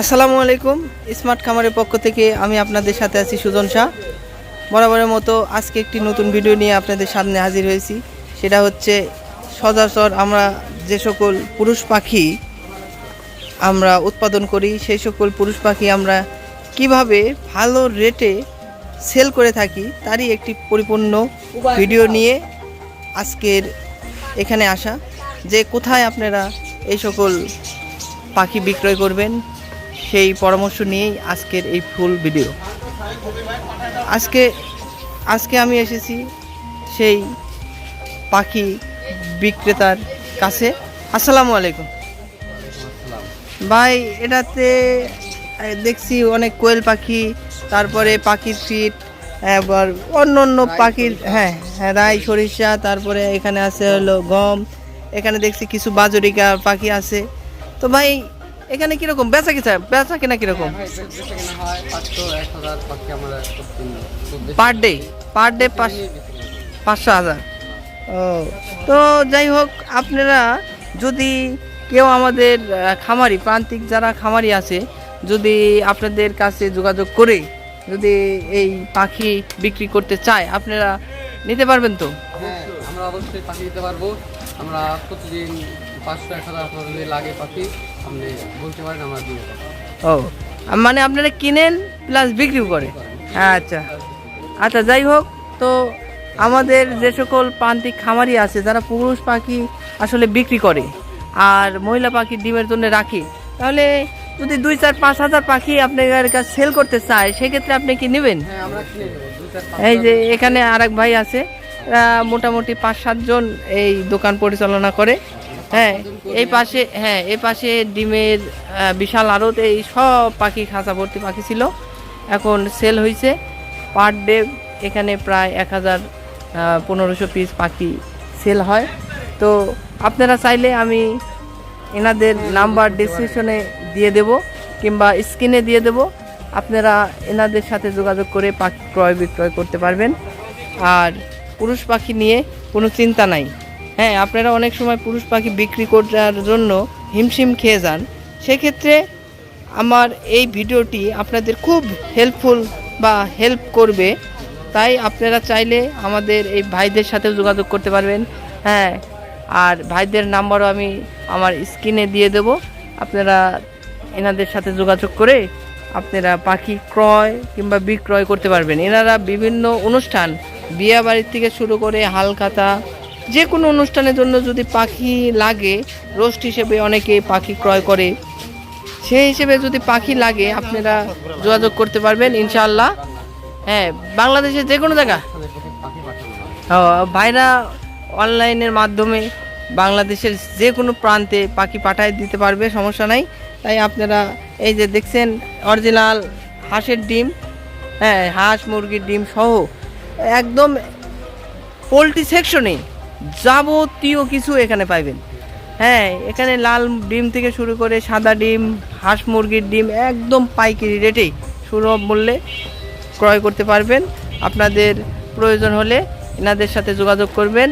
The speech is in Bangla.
আসসালামু আলাইকুম, স্মার্ট খামারের পক্ষ থেকে আমি আপনাদের সাথে আছি সুজন শাহ। বরাবরের মতো আজকে একটি নতুন ভিডিও নিয়ে আপনাদের সামনে হাজির হয়েছি। সেটা হচ্ছে সচরাচর আমরা যে সকল পুরুষ পাখি আমরা উৎপাদন করি, সেই সকল পুরুষ পাখি আমরা কীভাবে ভালো রেটে সেল করে থাকি, তারই একটি পরিপূর্ণ ভিডিও নিয়ে আজকের এখানে আসা। যে কোথায় আপনারা এই সকল পাখি বিক্রয় করবেন সেই পরামর্শ নিয়েই আজকের এই ফুল ভিডিও। আজকে আজকে আমি এসেছি সেই পাখি বিক্রেতার কাছে। আসসালামু আলাইকুম। ভাই এটাতে দেখছি অনেক কোয়েল পাখি তারপরে পাখির ফিট এবার অন্য অন্য পাখির হ্যাঁ হ্যাঁ রাই সরিষা তারপরে এখানে আছে হলো গম এখানে দেখছি কিছু বাজরিকা পাখি আছে। তো ভাই এখানে কীরকম? বেচা কিনা বেচা কিনা কীরকম? Per day per day. পাঁচশো হাজার। ও, তো যাই হোক, আপনারা যদি কেউ আমাদের খামারি, প্রান্তিক যারা খামারি আছে, যদি আপনাদের কাছে যোগাযোগ করে যদি এই পাখি বিক্রি করতে চায়, আপনারা নিতে পারবেন তো? হ্যাঁ আমরা অবশ্যই পাখি দিতে পারব। আমরা প্রতিদিন পাঁচশো, এক হাজার লাগে পাখি। আপনি বলতে পারেন আমরা দিয়ে ও মানে আপনারা কিনেন প্লাস বিক্রিও করে আচ্ছা। আচ্ছা যাই হোক তো আমাদের যে সকল প্রান্তিক খামারি আছে যারা পুরুষ পাখি আসলে বিক্রি করে আর মহিলা পাখি ডিমের জন্য রাখে তাহলে যদি দুই চার পাঁচ হাজার পাখি আপনার কাছে সেল করতে চায় সেক্ষেত্রে আপনি কি নেবেন? হ্যাঁ এই যে এখানে আর এক ভাই আছে মোটামুটি পাঁচ সাতজন এই দোকান পরিচালনা করে। হ্যাঁ এই পাশে হ্যাঁ এই পাশে ডিমের বিশাল আড়ত, এই সব পাখি, খাঁচা ভর্তি পাখি ছিল। এখন সেল হয়েছে পার ডে এখানে প্রায় এক হাজার পনেরোশো পিস পাখি সেল হয়। তো আপনারা চাইলে আমি এনাদের নাম্বার ডিসক্রিপশনে দিয়ে দেব কিংবা স্ক্রিনে দিয়ে দেব। আপনারা এনাদের সাথে যোগাযোগ করে পাখি ক্রয় বিক্রয় করতে পারবেন। আর পুরুষ পাখি নিয়ে কোনো চিন্তা নাই। হ্যাঁ আপনারা অনেক সময় পুরুষ পাখি বিক্রি করার জন্য হিমশিম খেয়ে যান। সেক্ষেত্রে আমার এই ভিডিওটি আপনাদের খুব হেল্পফুল বা হেল্প করবে। তাই আপনারা চাইলে আমাদের এই ভাইদের সাথে যোগাযোগ করতে পারবেন। হ্যাঁ আর ভাইদের নাম্বারও আমি আমার স্ক্রিনে দিয়ে দেব। আপনারা এনাদের সাথে যোগাযোগ করে আপনারা পাখি ক্রয় কিংবা বিক্রয় করতে পারবেন। এনারা বিভিন্ন অনুষ্ঠান, বিয়ে বাড়ির থেকে শুরু করে হালখাতা যে কোনো অনুষ্ঠানের জন্য যদি পাখি লাগে, রোস্ট হিসেবে অনেকে পাখি ক্রয় করে। সেই হিসেবে যদি পাখি লাগে, আপনারা যোগাযোগ করতে পারবেন, ইনশাআল্লাহ। হ্যাঁ বাংলাদেশের যে কোনো জায়গা। ভাইরা অনলাইনের মাধ্যমে বাংলাদেশের যে কোনো প্রান্তে পাখি পাঠায় দিতে পারবে, সমস্যা নাই। তাই আপনারা এই যে দেখছেন, অরিজিনাল হাঁসের ডিম হ্যাঁ হাঁস, মুরগির ডিম সহ একদম পোলট্রি সেকশনে যাবতীয় কিছু এখানে পাইবেন। হ্যাঁ এখানে লাল ডিম থেকে শুরু করে সাদা ডিম, হাঁস মুরগির ডিম, একদম পাইকারি রেটেই সুলভ মূল্যে ক্রয় করতে পারবেন। আপনাদের প্রয়োজন হলে এনাদের সাথে যোগাযোগ করবেন।